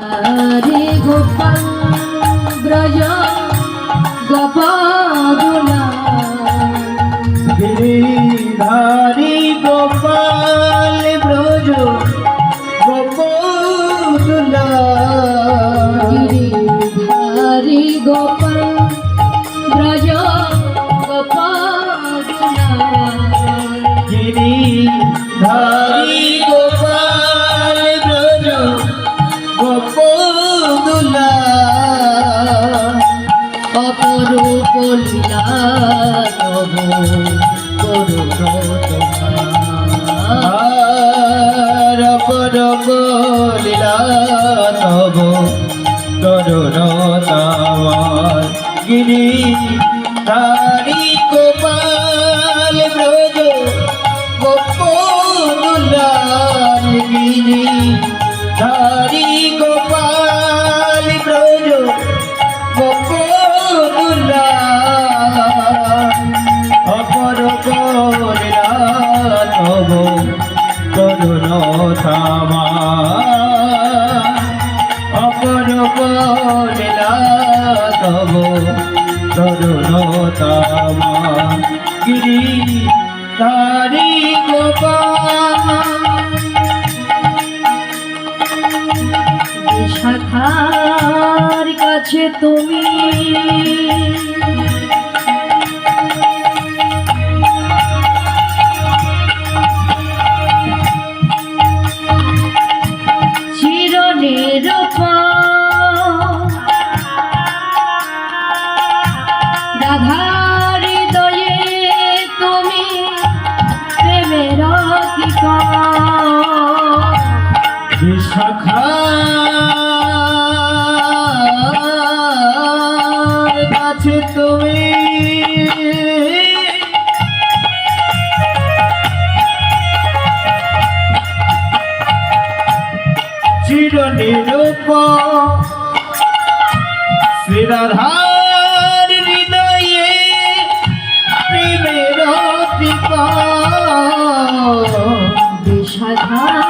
হরে গোপাল ব্রজ অপরূপ লীলা তব করুণ তোমার। আর পরব লীলা তব তরুণ তামার। গিরি তারি গোপাল ব্রজ গোপনুলাল গিরি তারি অপর তব করুণ থামা গিরি তারি শাখার কাছে তুমি বিশাখার কাছে তুমি। চিরনিরূপ শ্রীরাধার হৃদয়ে প্রেমের বিষাধার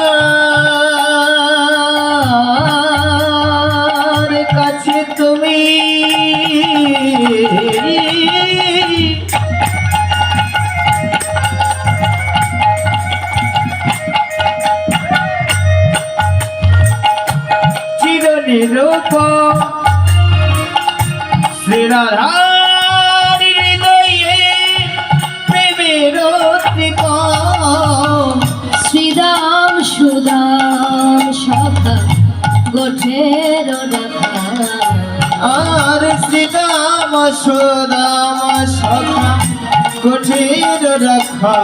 শ্রীরাধার হৃদয়ে প্রেমের ত্রিকোণ শ্রীরাম সুদাম সখা গোঠের আর শ্রীরাম সুদাম সখা কুঠির রাখা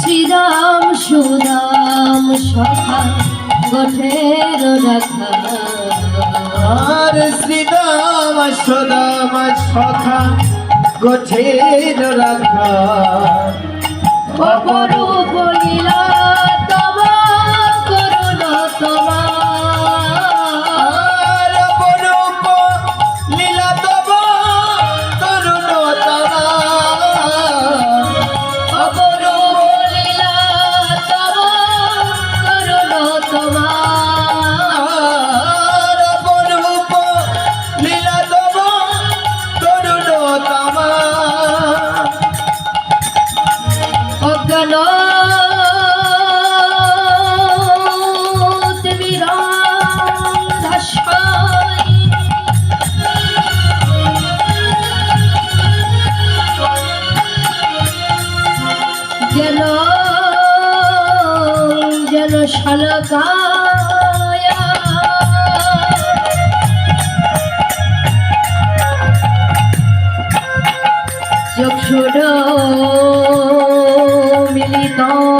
শ্রীরাম সুদাম সখা গোঠের রাখা। আর শ্রীদাম সদাম সখা কুঠির রাখা। অপরূপ লীলা অজ্ঞান যেন যেন শালকায়া চক্ষুর মিলিত যেন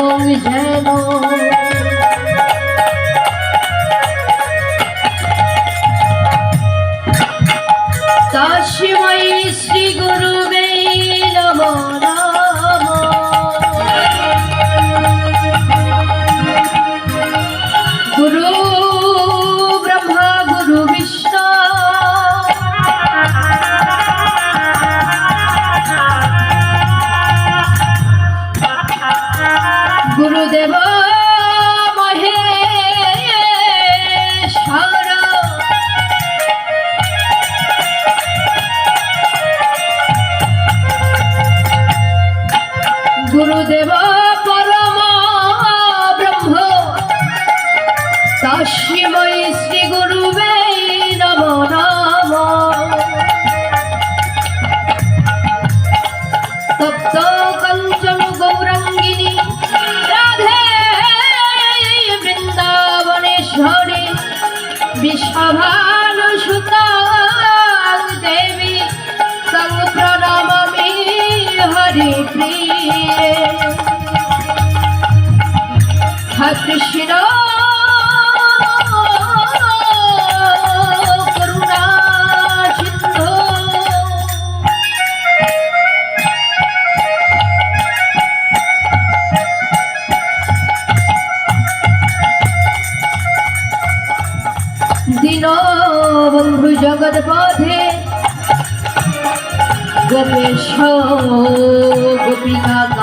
গুরুদেব পরম ব্রহ্ম। কাশিময়ী শ্রী গুরু নম নম। তপ্ত কৃষ্ণ। দিন বন্ধু জগৎ পথে গোপেশ গোপিকা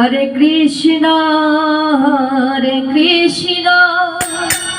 হরে কৃষ্ণ হরে কৃষ্ণ।